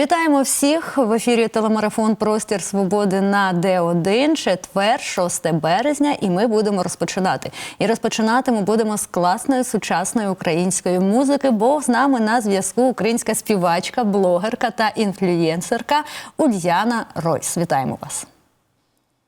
Вітаємо всіх в ефірі телемарафон Простір Свободи на Д1, четвер, 6 березня, і ми будемо розпочинати. І розпочинати ми будемо з класної сучасної української музики, бо з нами на зв'язку українська співачка, блогерка та інфлюєнсерка Ульяна Ройс. Вітаємо вас.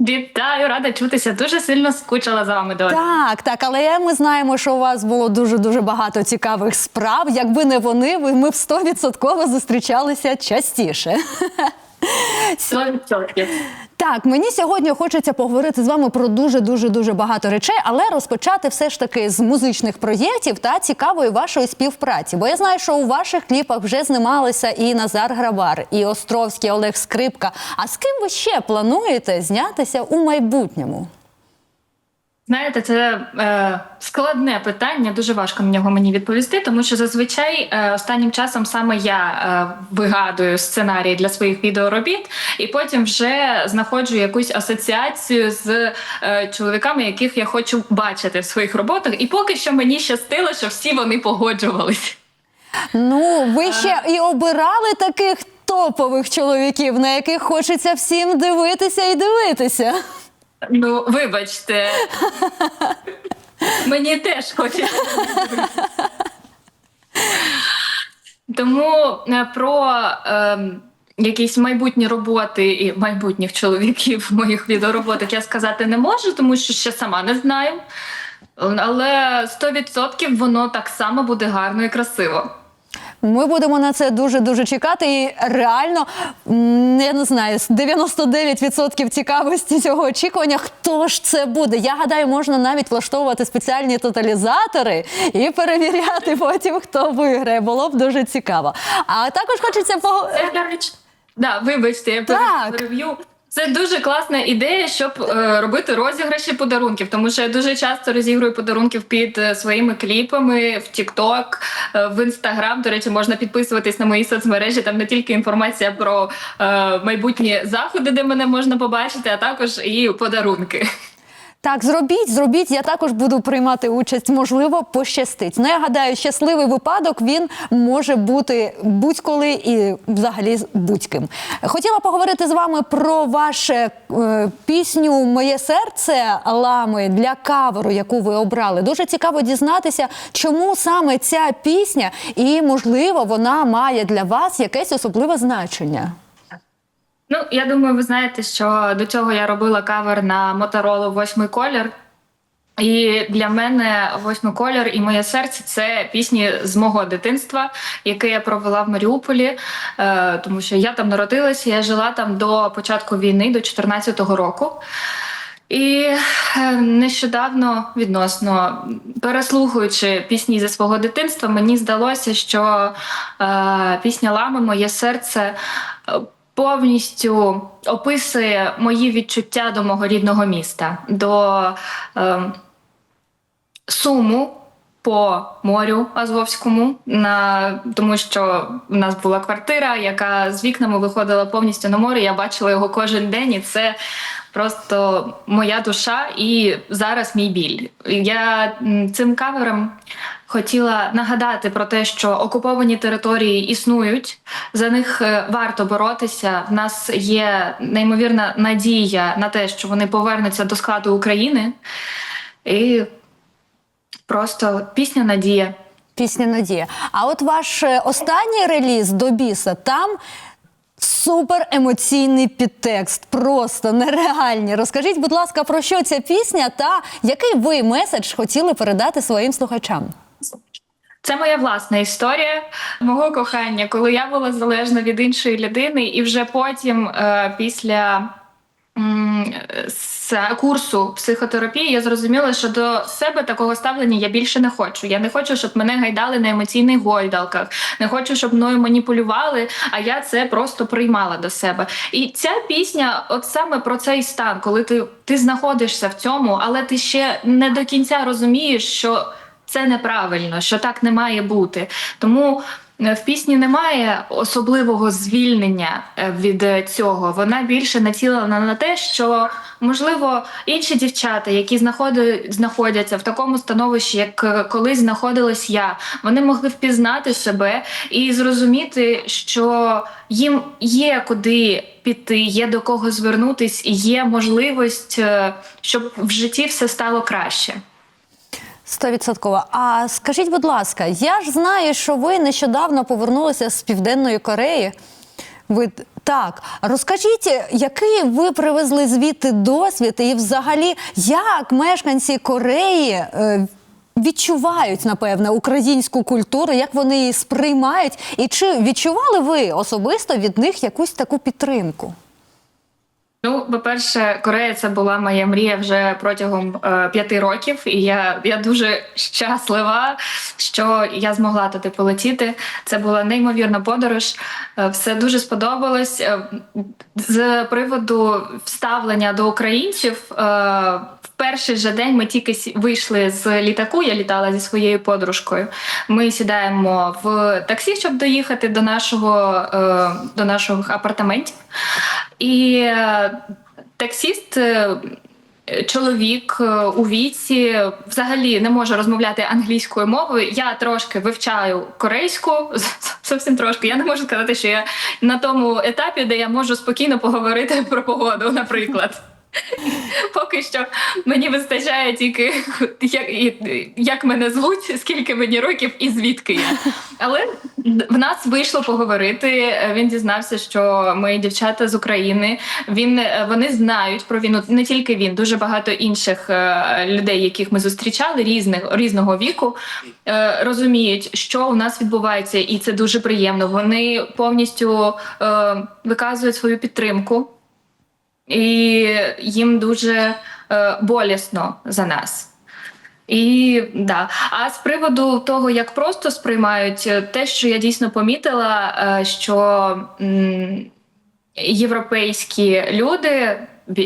Вітаю, рада чутися. Дуже сильно скучила за вами до Так, так, але ми знаємо, що у вас було дуже дуже багато цікавих справ. Якби не вони, ми б стовідсотково зустрічалися частіше. 100%. Так, мені сьогодні хочеться поговорити з вами про дуже дуже дуже багато речей, але розпочати все ж таки з музичних проєктів та цікавої вашої співпраці. Бо я знаю, що у ваших кліпах вже знімалися і Назар Грабар, і Островський Олег Скрипка. А з ким ви ще плануєте знятися у майбутньому? Знаєте, це е, складне питання. Дуже важко на нього мені відповісти, тому що зазвичай е, останнім часом саме я е, вигадую сценарії для своїх відеоробіт, і потім вже знаходжу якусь асоціацію з е, чоловіками, яких я хочу бачити в своїх роботах. І поки що мені щастило, що всі вони погоджувались. Ну, ви ще і обирали таких топових чоловіків, на яких хочеться всім дивитися і дивитися. Ну, вибачте. Мені теж хочеться. Тому е, про е, якісь майбутні роботи і майбутніх чоловіків в моїх відеороботах я сказати не можу, тому що ще сама не знаю. Але 100% воно так само буде гарно і красиво. Ми будемо на це дуже дуже чекати. І реально я не знаю, 99% цікавості цього очікування. Хто ж це буде? Я гадаю, можна навіть влаштовувати спеціальні тоталізатори і перевіряти потім, хто виграє. Було б дуже цікаво. А також хочеться по да, вибачте, я переб'ю. Це дуже класна ідея, щоб е, робити розіграші подарунків, тому що я дуже часто розігрую подарунків під е, своїми кліпами в TikTok, е, в Instagram. До речі, можна підписуватись на мої соцмережі. Там не тільки інформація про е, майбутні заходи, де мене можна побачити, а також і подарунки. Так, зробіть, зробіть. Я також буду приймати участь. Можливо, пощастить. Ну, я гадаю, щасливий випадок він може бути будь-коли і взагалі з будь-ким. Хотіла поговорити з вами про вашу е, пісню Моє серце лами для каверу, яку ви обрали. Дуже цікаво дізнатися, чому саме ця пісня, і можливо, вона має для вас якесь особливе значення. Ну, я думаю, ви знаєте, що до цього я робила кавер на Motorola восьмий колір. І для мене восьмий колір і моє серце це пісні з мого дитинства, яке я провела в Маріуполі, е, тому що я там народилася, я жила там до початку війни, до 2014 року. І е, нещодавно відносно переслухаючи пісні зі свого дитинства, мені здалося, що е, пісня Лами Моє серце повністю описує мої відчуття до мого рідного міста, до е, суму. По морю Азовському, на тому що в нас була квартира, яка з вікнами виходила повністю на море. Я бачила його кожен день, і це просто моя душа і зараз мій біль. Я цим кавером хотіла нагадати про те, що окуповані території існують, за них е, варто боротися. В нас є неймовірна надія на те, що вони повернуться до складу України. І просто пісня Надія. Пісня Надія. А от ваш е, останній реліз до біса там. Супер емоційний підтекст, просто нереальні. Розкажіть, будь ласка, про що ця пісня та який ви меседж хотіли передати своїм слухачам? Це моя власна історія мого кохання, коли я була залежна від іншої людини, і вже потім, е, після з курсу психотерапії, я зрозуміла, що до себе такого ставлення я більше не хочу. Я не хочу, щоб мене гайдали на емоційних гойдалках, не хочу, щоб мною маніпулювали, а я це просто приймала до себе. І ця пісня, от саме про цей стан, коли ти, ти знаходишся в цьому, але ти ще не до кінця розумієш, що це неправильно, що так не має бути. Тому В пісні немає особливого звільнення е, від е, цього. Вона більше націлена на те, що можливо інші дівчата, які знаходяться в такому становищі, як е, колись знаходилась я, вони могли впізнати себе і зрозуміти, що їм є куди піти, є до кого звернутись, і є можливість, е, щоб в житті все стало краще. Стовідсотково. А скажіть, будь ласка, я ж знаю, що ви нещодавно повернулися з Південної Кореї. Ви так, розкажіть, який ви привезли звідти досвід, і взагалі, як мешканці Кореї е, відчувають, напевне, українську культуру, як вони її сприймають, і чи відчували ви особисто від них якусь таку підтримку? Ну, по-перше, Корея це була моя мрія вже протягом е, п'яти років, і я, я дуже щаслива, що я змогла туди полетіти. Це була неймовірна подорож. Е, все дуже сподобалось. Е, з приводу вставлення до українців. Е, перший же день ми тільки вийшли з літаку. Я літала зі своєю подружкою. Ми сідаємо в таксі, щоб доїхати до нашого е, до наших апартаментів. І е, таксіст. е, Чоловік е, у віці взагалі не може розмовляти англійською мовою. Я трошки вивчаю корейську, зовсім трошки. Я не можу сказати, що я на тому етапі, де я можу спокійно поговорити про погоду, наприклад. Поки що мені вистачає тільки як, як мене звуть, скільки мені років і звідки я. Але в нас вийшло поговорити. Він дізнався, що ми дівчата з України. Він вони знають про війну. Не тільки він, дуже багато інших е, людей, яких ми зустрічали, різних різного віку, е, розуміють, що у нас відбувається, і це дуже приємно. Вони повністю е, виказують свою підтримку і їм дуже е, болісно за нас. І да. А з приводу того, як просто сприймають, е, те, що я дійсно помітила, е, що європейські люди.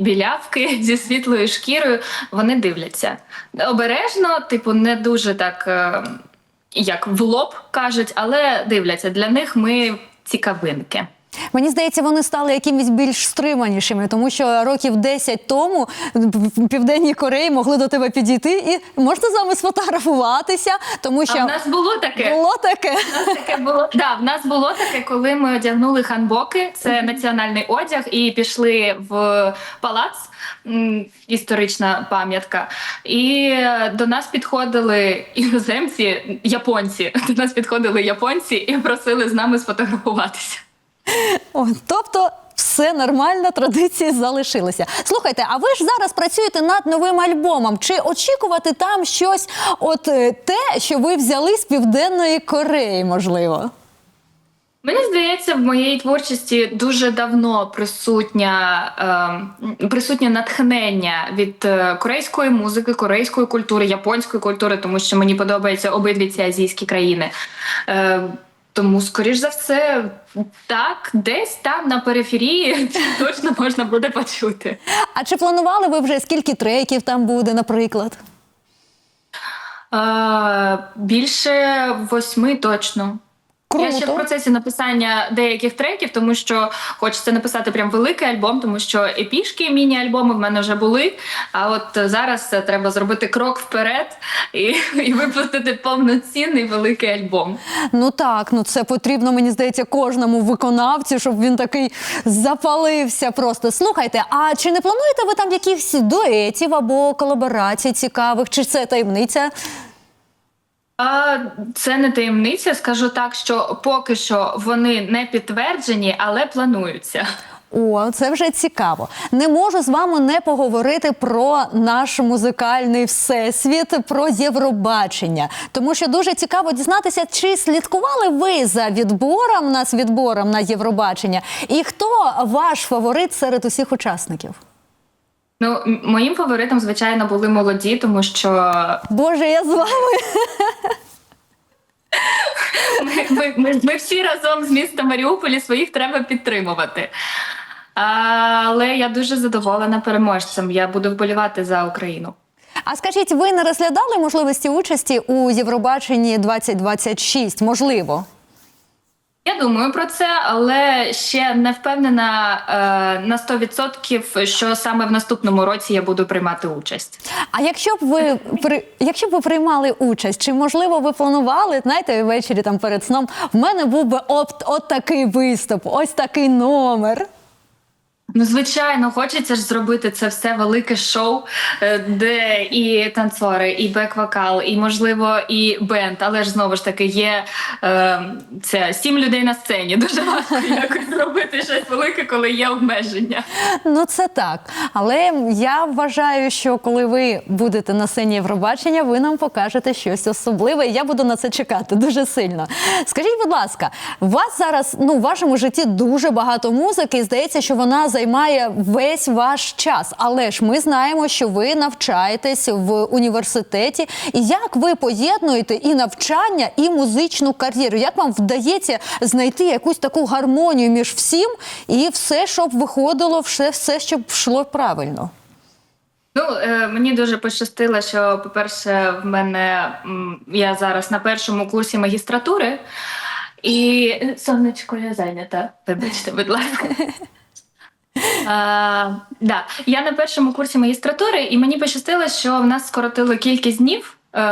Білявки зі світлою шкірою вони дивляться обережно, типу, не дуже так, е, як в лоб кажуть, але дивляться. Для них ми цікавинки. Мені здається, вони стали якимись більш стриманішими, тому що років 10 тому в Південній Кореї могли до тебе підійти і можна з вами сфотографуватися, тому що А в нас було таке. було таке. У нас таке було да, в нас було таке, коли ми одягнули ханбоки, це національний одяг, і пішли в палац. Історична пам'ятка, і до нас підходили іноземці, японці. До нас підходили японці і просили з нами сфотографуватися. О, тобто. Все нормально, традиції залишилися. Слухайте, а ви ж зараз працюєте над новим альбомом. Чи очікувати там щось, от е, те, що ви взяли з Південної Кореї, можливо? Мені здається, в моїй творчості дуже давно присутня, е, присутнє натхнення від е, корейської музики, корейської культури, японської культури, тому що мені подобаються обидві ці азійські країни. Е, тому, скоріш за все, так, десь там на периферії точно можна буде почути. А чи планували ви вже скільки треків там буде, наприклад? Е, більше восьми точно. Я ще в процесі написання деяких треків, тому що хочеться написати прям великий альбом, тому що епішки, міні-альбоми в мене вже були. А от зараз треба зробити крок вперед і, і випустити повноцінний великий альбом. Ну так, ну це потрібно, мені здається, кожному виконавцю, щоб він такий запалився просто. Слухайте, а чи не плануєте ви там якихось дуетів або колаборацій цікавих? Чи це таємниця? Це не таємниця. Скажу так, що поки що вони не підтверджені, але плануються. О, це вже цікаво. Не можу з вами не поговорити про наш музикальний всесвіт, про Євробачення. Тому що дуже цікаво дізнатися, чи слідкували ви за відбором нас відбором на Євробачення, і хто ваш фаворит серед усіх учасників? Ну, моїм фаворитом, звичайно, були молоді, тому що Боже, я з вами. ми, ми, ми, ми всі разом з міста Маріуполі своїх треба підтримувати. Але я дуже задоволена переможцем. Я буду вболівати за Україну. А скажіть, ви не розглядали можливості участі у Євробаченні 2026? Можливо. Я думаю про це, але ще не впевнена е, на 100%, що саме в наступному році я буду приймати участь. А якщо б ви при якщо б ви приймали участь, чи можливо ви планували, знаєте, ввечері там перед сном, в мене був би от, от такий виступ, ось такий номер. Ну, звичайно, хочеться ж зробити це все велике шоу, е, де і танцори, і бек-вокал, і можливо, і бенд. Але ж знову ж таки є е, це сім людей на сцені. Дуже важко якось зробити щось велике, коли є обмеження. Ну це так. Але я вважаю, що коли ви будете на сцені Євробачення, ви нам покажете щось особливе. Я буду на це чекати дуже сильно. Скажіть, будь ласка, у вас зараз ну в вашому житті дуже багато музики, і здається, що вона займає весь ваш час. Але ж ми знаємо, що ви навчаєтесь в університеті. І як ви поєднуєте і навчання, і музичну кар'єру? Як вам вдається знайти якусь таку гармонію між всім і все, щоб виходило, все, все щоб йшло правильно? Ну, е, мені дуже пощастило, що, по-перше, в мене м, я зараз на першому курсі магістратури, і сонечко я зайнята. Вибачте, будь ласка. А, да. Я на першому курсі магістратури, і мені пощастило, що в нас скоротили кількість днів. Е,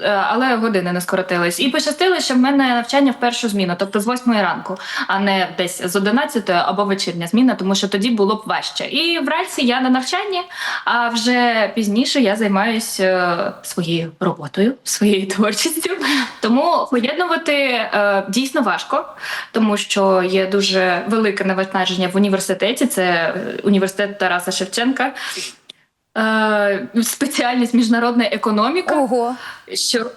е, Але години не скоротились. І пощастило, що в мене навчання в першу зміну, тобто з 8 ранку, а не десь з 11 або вечірня зміна, тому що тоді було б важче. І вранці я на навчанні, а вже пізніше я займаюся своєю роботою, своєю творчістю. Тому поєднувати е, дійсно важко, тому що є дуже велике навантаження в університеті. Це е, університет Тараса Шевченка. Е, спеціальність міжнародна економіка. Ого, Що...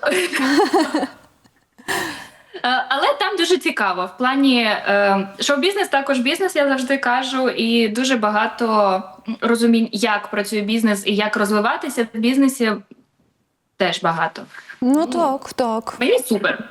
Е, Але там дуже цікаво. В плані е, шоу-бізнес також бізнес, я завжди кажу, і дуже багато розумінь, як працює бізнес і як розвиватися в бізнесі. Теж багато. ну так, так. Мені супер.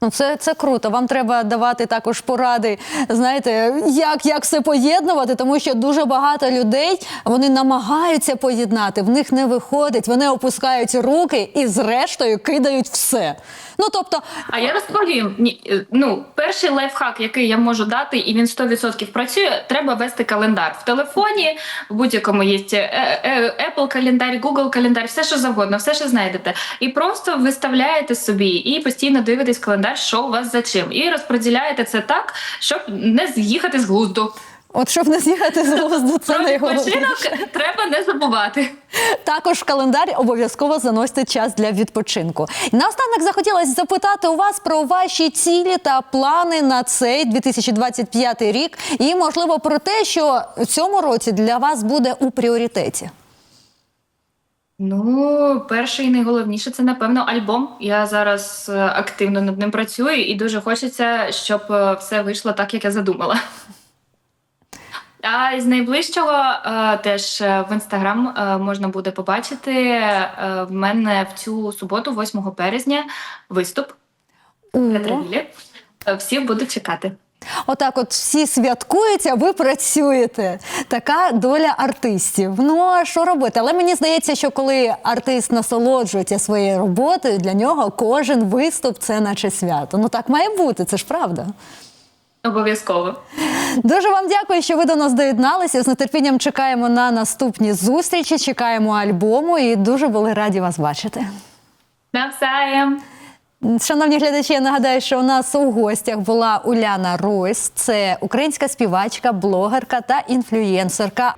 Ну, це, це круто. Вам треба давати також поради, знаєте, як, як все поєднувати, тому що дуже багато людей вони намагаються поєднати, в них не виходить, вони опускають руки і зрештою кидають все. Ну тобто, А я розповім. Ні, е, ну, перший лайфхак, який я можу дати, і він 100% працює, треба вести календар. В телефоні, в будь-якому є е, е, Apple календар, Google календар, все що завгодно, все, що знайдете. І просто виставляєте собі і постійно дивитесь календар, що у вас за чим. І розподіляєте це так, щоб не з'їхати з глузду. от щоб не з'їхати з глузду, це Про відпочинок треба не забувати. Також в календар обов'язково заносьте час для відпочинку. Наостанок захотілося запитати у вас про ваші цілі та плани на цей 2025 рік, і можливо про те, що в цьому році для вас буде у пріоритеті. Ну, перше і найголовніше це напевно альбом. Я зараз е, активно над ним працюю, і дуже хочеться, щоб е, все вийшло так, як я задумала. А з найближчого е, теж в інстаграм можна буде побачити в мене в цю суботу, 8 березня, виступ. Е, Всі будуть чекати. Отак, от всі святкують, а ви працюєте. Така доля артистів. Ну а що робити? Але мені здається, що коли артист насолоджується своєю роботою, для нього кожен виступ це наче свято. Ну так має бути, це ж правда. Обов'язково. Дуже вам дякую, що ви до нас доєдналися. З нетерпінням чекаємо на наступні зустрічі, чекаємо альбому і дуже були раді вас бачити. Навзаєм! Шановні глядачі, я нагадаю, що у нас у гостях була Уляна Ройс. Це українська співачка, блогерка та інфлюєнсерка.